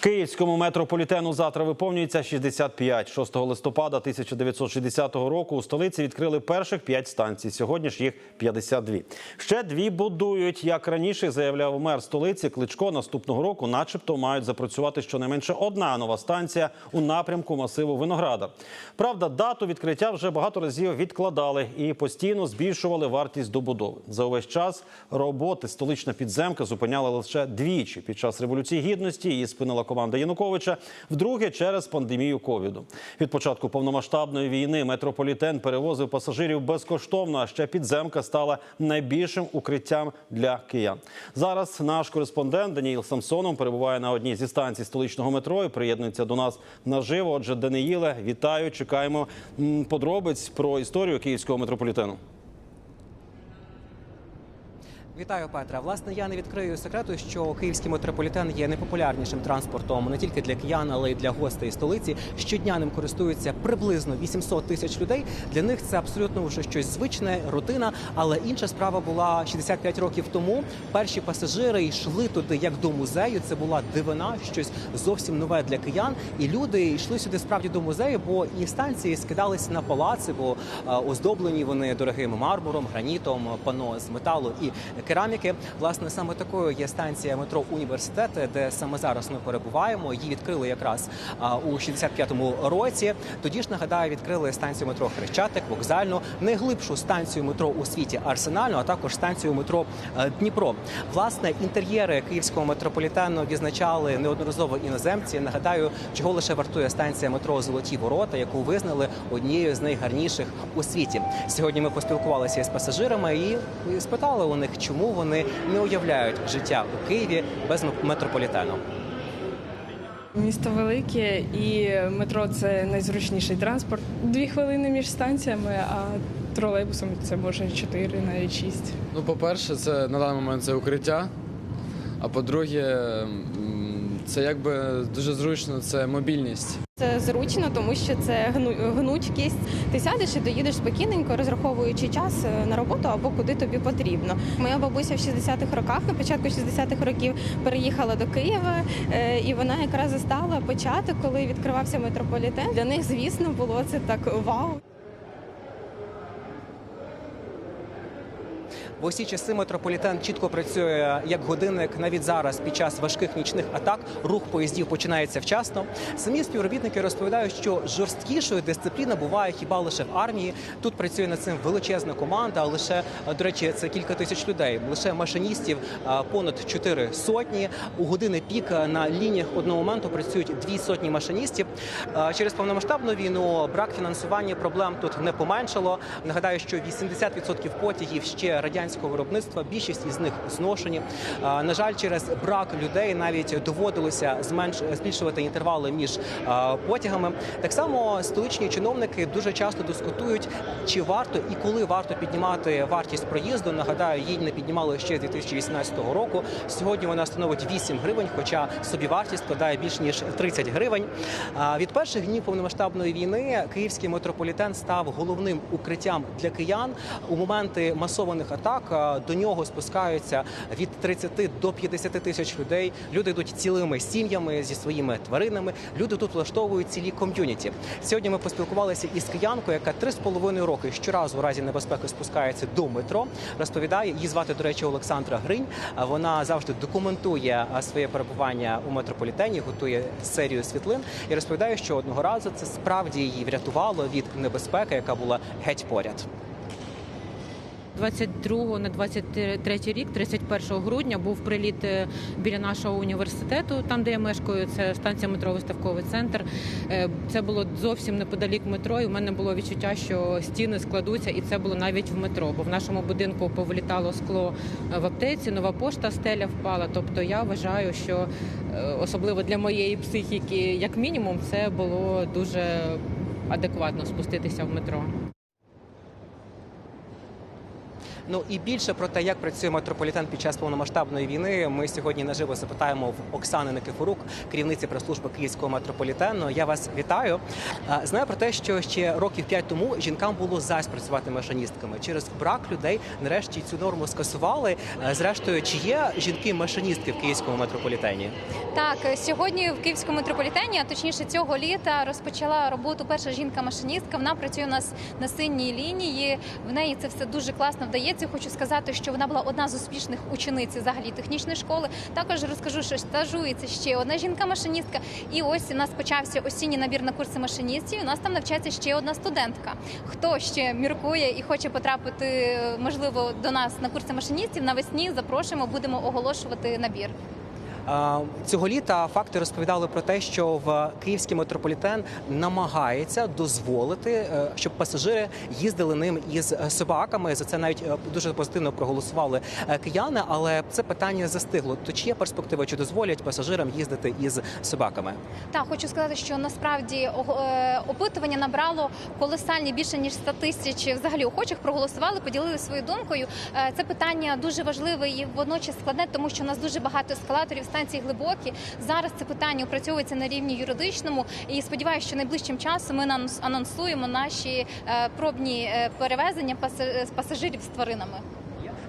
Київському метрополітену завтра виповнюється 65. 6 листопада 1960 року у столиці відкрили перших 5 станцій. Сьогодні ж їх 52. Ще дві будують. Як раніше заявляв мер столиці Кличко, наступного року, начебто, мають запрацювати щонайменше одна нова станція у напрямку масиву Винограда. Правда, дату відкриття вже багато разів відкладали і постійно збільшували вартість добудови. За увесь час роботи столична підземка зупиняла лише двічі під час революції гідності. Її спинила команда Януковича. Вдруге через пандемію ковіду. Від початку повномасштабної війни метрополітен перевозив пасажирів безкоштовно. А ще підземка стала найбільшим укриттям для киян. Зараз наш кореспондент Даніїл Самсонов перебуває на одній зі станцій столичного метро і приєднується до нас наживо. Отже, Даниїле, вітаю. Чекаємо подробиць про історію київського метрополітену. Вітаю, Петра. Власне, я не відкрию секрету, що київський метрополітен є найпопулярнішим транспортом не тільки для киян, але й для гостей столиці. Щодня ним користуються приблизно 800 тисяч людей. Для них це абсолютно вже щось звичне, рутина. Але інша справа була 65 років тому. Перші пасажири йшли туди як до музею. Це була дивина, щось зовсім нове для киян. І люди йшли сюди справді до музею, бо і станції скидались на палаци, бо е, оздоблені вони дорогим мармуром, гранітом, пано з металу і кераміки. Власне, саме такою є станція метро Університет, де саме зараз ми перебуваємо. Її відкрили якраз у 65-му році. Тоді ж нагадаю, відкрили станцію метро Хрещатик, вокзальну, найглибшу станцію метро у світі Арсенальну, а також станцію метро е, Дніпро. Власне, інтер'єри київського метрополітену відзначали неодноразово іноземці. Нагадаю, чого лише вартує станція метро Золоті Ворота, яку визнали однією з найгарніших у світі. Сьогодні ми поспілкувалися із пасажирами і і спитали у них, чому вони не уявляють життя у Києві без метрополітену. Місто велике і метро це найзручніший транспорт. Дві хвилини між станціями, а тролейбусом це може чотири, навіть шість. Ну, по-перше, це на даний момент це укриття. А по-друге, це якби дуже зручно, це мобільність. Це зручно, тому що це гну- гнучкість. Ти сядеш і доїдеш спокійненько, розраховуючи час е, на роботу або куди тобі потрібно. Моя бабуся в 60-х роках, на початку 60-х років, переїхала до Києва, е, і вона якраз застала початок, коли відкривався метрополітен. Для них, звісно, було це так вау. В усі часи метрополітен чітко працює як годинник. Навіть зараз, під час важких нічних атак, рух поїздів починається вчасно. Самі співробітники розповідають, що жорсткішою дисципліна буває хіба лише в армії. Тут працює над цим величезна команда. Лише до речі, це кілька тисяч людей. Лише машиністів понад чотири сотні. У години пік на лініях одного моменту працюють дві сотні машиністів. Через повномасштабну війну брак фінансування проблем тут не поменшало. Нагадаю, що 80% потягів ще радянського виробництва. Більшість із них зношені. На жаль, через брак людей навіть доводилося зменш збільшувати інтервали між потягами. Так само столичні чиновники дуже часто дискутують, чи варто і коли варто піднімати вартість проїзду. Нагадаю, її не піднімали ще з 2018 року. Сьогодні вона становить 8 гривень, хоча собівартість складає більш ніж 30 гривень. Від перших днів повномасштабної війни київський метрополітен став головним укриттям для киян у моменти масованих атак. А, До нього спускаються від 30 до 50 тисяч людей. Люди йдуть цілими сім'ями зі своїми тваринами. Люди тут влаштовують цілі ком'юніті. Сьогодні ми поспілкувалися із киянкою, яка три з половиною роки щоразу у разі небезпеки спускається до метро. Розповідає її звати, до речі, Олександра Гринь. Вона завжди документує своє перебування у метрополітені, готує серію світлин і розповідає, що одного разу це справді її врятувало від небезпеки, яка була геть поряд. 22 на 23 рік, 31 грудня, був приліт е, біля нашого університету, там де я мешкаю. Це станція метро виставковий центр. Е, Це було зовсім неподалік метро. І в мене було відчуття, що стіни складуться, і це було навіть в метро. Бо в нашому будинку повилітало скло е, в аптеці, нова пошта, стеля впала. Тобто я вважаю, що особливо для моєї психіки, як мінімум, це було дуже адекватно спуститися в метро. Ну і більше про те, як працює метрополітен під час повномасштабної війни. Ми сьогодні наживо запитаємо в Оксани Никифорук, керівниці прес-служби Київського метрополітену. Я вас вітаю. Е, Знаю про те, що ще років п'ять тому жінкам було зась працювати машиністками. Через брак людей нарешті цю норму скасували. Е, Зрештою, чи є жінки-машиністки в Київському метрополітені? Так, сьогодні в Київському метрополітені, а точніше цього літа, розпочала роботу перша жінка-машиністка. Вона працює у нас на синій лінії. В неї це все дуже класно вдається. Хочу сказати, що вона була одна з успішних учениць взагалі технічної школи. Також розкажу, що стажується ще одна жінка-машиністка. І ось у нас почався осінній набір на курси машиністів. У нас там навчається ще одна студентка. Хто ще міркує і хоче потрапити, можливо, до нас на курси машиністів навесні? Запрошуємо, будемо оголошувати набір. Е, Цього літа факти розповідали про те, що в київський метрополітен намагається дозволити, е, щоб пасажири їздили ним із собаками. За це навіть е, дуже позитивно проголосували кияни. Але це питання застигло. То чи є перспектива, чи дозволять пасажирам їздити із собаками? Так, хочу сказати, що насправді опитування набрало колосальні більше ніж 100 тисяч взагалі охочих проголосували, поділили свою думкою. Це питання дуже важливе і водночас складне, тому що у нас дуже багато ескалаторів, станції глибокі. Зараз це питання опрацьовується на рівні юридичному. І сподіваюся, що найближчим часом ми анонс- анонсуємо наші е, пробні е, перевезення паса- пасажирів з тваринами.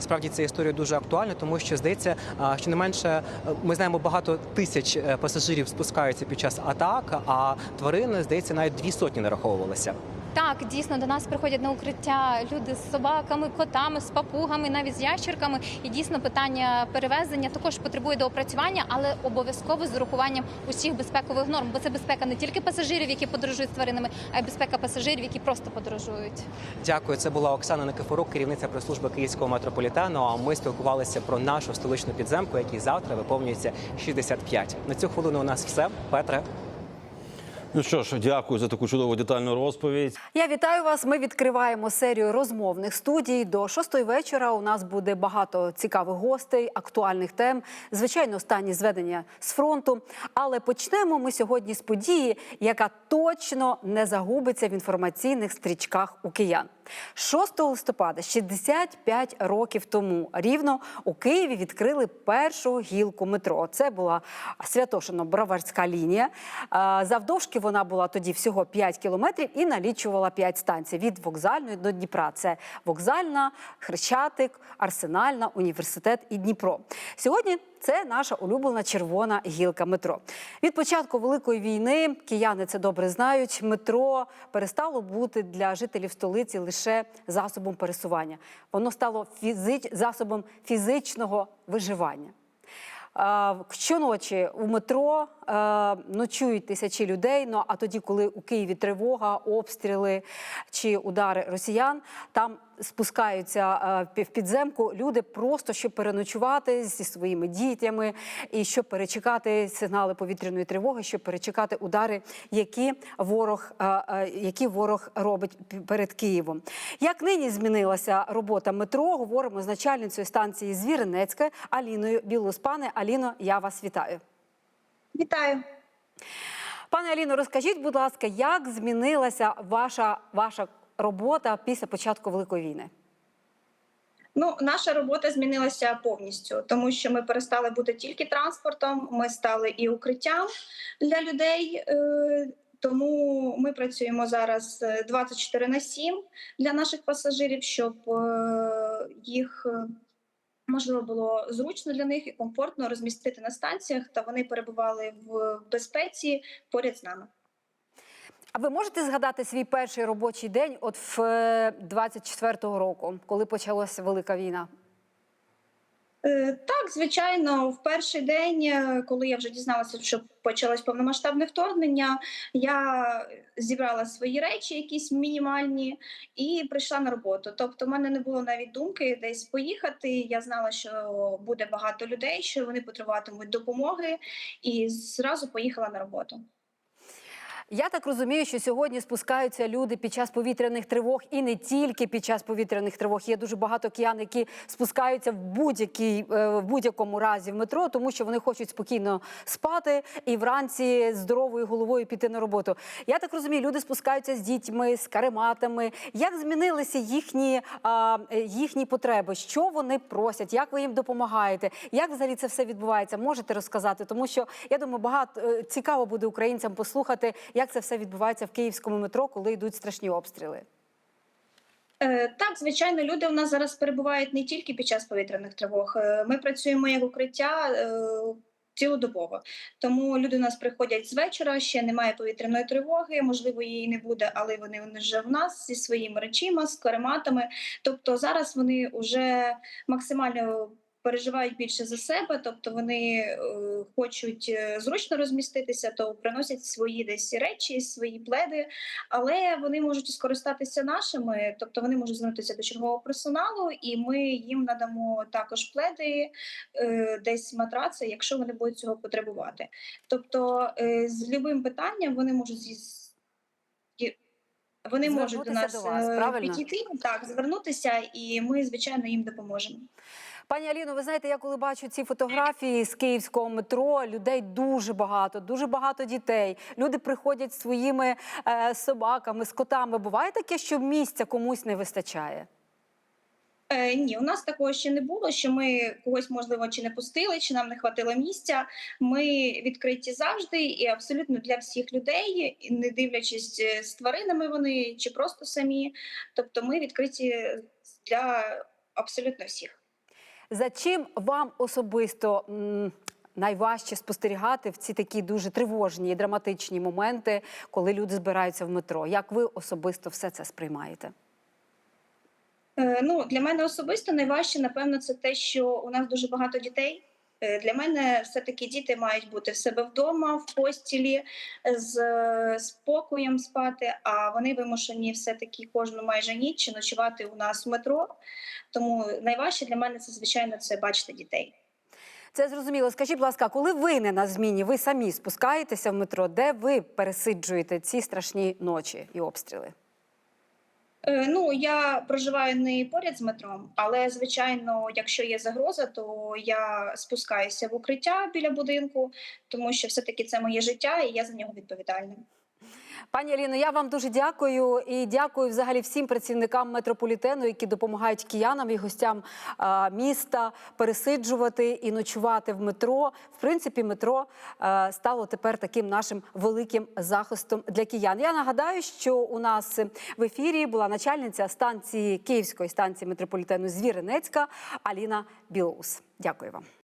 Справді ця історія дуже актуальна, тому що здається, що не менше е, ми знаємо, багато тисяч пасажирів спускаються під час атак, а тварини здається навіть дві сотні нараховувалися. Так, дійсно до нас приходять на укриття люди з собаками, котами, з папугами, навіть з ящерками. І дійсно питання перевезення також потребує доопрацювання, але обов'язково з урахуванням усіх безпекових норм. Бо це безпека не тільки пасажирів, які подорожують з тваринами, а й безпека пасажирів, які просто подорожують. Дякую. Це була Оксана Никифорук, керівниця прес-служби Київського метрополітену. А ми спілкувалися про нашу столичну підземку, якій завтра виповнюється 65. На цю хвилину у нас все. Петре. Ну що ж, дякую за таку чудову детальну розповідь. Я вітаю вас. Ми відкриваємо серію розмовних студій. До шостої вечора у нас буде багато цікавих гостей, актуальних тем. Звичайно, останні зведення з фронту. Але почнемо ми сьогодні з події, яка точно не загубиться в інформаційних стрічках у киян. 6 листопада, 65 років тому, рівно у Києві відкрили першу гілку метро. Це була Святошино-Броварська лінія. А, Вона була тоді всього 5 кілометрів і налічувала 5 станцій від вокзальної до Дніпра. Це вокзальна, Хрещатик, Арсенальна, університет і Дніпро. Сьогодні це наша улюблена червона гілка метро. Від початку великої війни кияни це добре знають. Метро перестало бути для жителів столиці лише засобом пересування. Воно стало фізич... засобом фізичного виживання. Щоночі у метро е, ночують тисячі людей. Ну а тоді, коли у Києві тривога, обстріли чи удари росіян, там спускаються е, в підземку люди просто щоб переночувати зі своїми дітями і щоб перечекати сигнали повітряної тривоги, щоб перечекати удари, які ворог, е, е, які ворог робить перед Києвом. Як нині змінилася робота метро? Говоримо з начальницею станції Звіринецька Аліною Білоспане. Аліно, я вас вітаю. Вітаю. Пане Аліно, розкажіть, будь ласка, як змінилася ваша, ваша робота після початку Великої війни? Ну, наша робота змінилася повністю, тому що ми перестали бути тільки транспортом, ми стали і укриттям для людей. е, Тому ми працюємо зараз е, 24 на 7 для наших пасажирів, щоб е, їх е, можливо було зручно для них і комфортно розмістити на станціях, та вони перебували в безпеці поряд з нами. А ви можете згадати свій перший робочий день от в е, 24-го року, коли почалася велика війна? Е, Так, звичайно, в перший день, е, коли я вже дізналася, що почалось повномасштабне вторгнення, я зібрала свої речі, якісь мінімальні, і прийшла на роботу. Тобто, в мене не було навіть думки десь поїхати. Я знала, що буде багато людей, що вони потребуватимуть допомоги, і зразу поїхала на роботу. Я так розумію, що сьогодні спускаються люди під час повітряних тривог, і не тільки під час повітряних тривог. Є дуже багато киян, які спускаються в будь-якій е, в будь-якому разі в метро, тому що вони хочуть спокійно спати і вранці здоровою головою піти на роботу. Я так розумію, люди спускаються з дітьми, з карематами. Як змінилися їхні, а, їхні потреби? Що вони просять? Як ви їм допомагаєте? Як взагалі це все відбувається? Можете розказати? Тому що я думаю, багато е, цікаво буде українцям послухати, як це все відбувається в київському метро, коли йдуть страшні обстріли. Е, Так, звичайно, люди у нас зараз перебувають не тільки під час повітряних тривог. Е, Ми працюємо як укриття е, цілодобово. Тому люди у нас приходять з вечора, ще немає повітряної тривоги, можливо, її не буде, але вони, вже в нас зі своїми речима, з карематами. Тобто зараз вони вже максимально. Переживають більше за себе, тобто вони е, хочуть е, зручно розміститися, то приносять свої десь речі, свої пледи, але вони можуть скористатися нашими, тобто вони можуть звернутися до чергового персоналу, і ми їм надамо також пледи, е, десь матраци, якщо вони будуть цього потребувати. Тобто з любим питанням вони можуть зі вони можуть до нас до вас, правильно? підійти, так, звернутися, і ми, звичайно, їм допоможемо. Пані Аліно, ви знаєте, я коли бачу ці фотографії з київського метро, людей дуже багато, дуже багато дітей. Люди приходять своїми е, собаками, з котами. Буває таке, що місця комусь не вистачає. Е, ні, у нас такого ще не було, що ми когось, можливо, чи не пустили, чи нам не хватило місця. Ми відкриті завжди і абсолютно для всіх людей, не дивлячись е, з тваринами вони чи просто самі. Тобто ми відкриті для абсолютно всіх. За чим вам особисто найважче спостерігати в ці такі дуже тривожні і драматичні моменти, коли люди збираються в метро? Як ви особисто все це сприймаєте? Е, Ну, для мене особисто найважче, напевно, це те, що у нас дуже багато дітей. Е, Для мене все-таки діти мають бути в себе вдома, в постілі, з спокоєм спати, а вони вимушені все-таки кожну майже ніч ночувати у нас в метро. Тому найважче для мене це, звичайно, це бачити дітей. Це зрозуміло. Скажіть, будь ласка, коли ви не на зміні, ви самі спускаєтеся в метро, де ви пересиджуєте ці страшні ночі і обстріли? Е, Ну, я проживаю не поряд з метром, але звичайно, якщо є загроза, то я спускаюся в укриття біля будинку, тому що все-таки це моє життя, і я за нього відповідальна. Пані Аліно, я вам дуже дякую і дякую взагалі всім працівникам метрополітену, які допомагають киянам і гостям міста пересиджувати і ночувати в метро. В принципі, метро стало тепер таким нашим великим захистом для киян. Я нагадаю, що у нас в ефірі була начальниця станції Київської станції метрополітену Звіринецька Аліна Білоус. Дякую вам.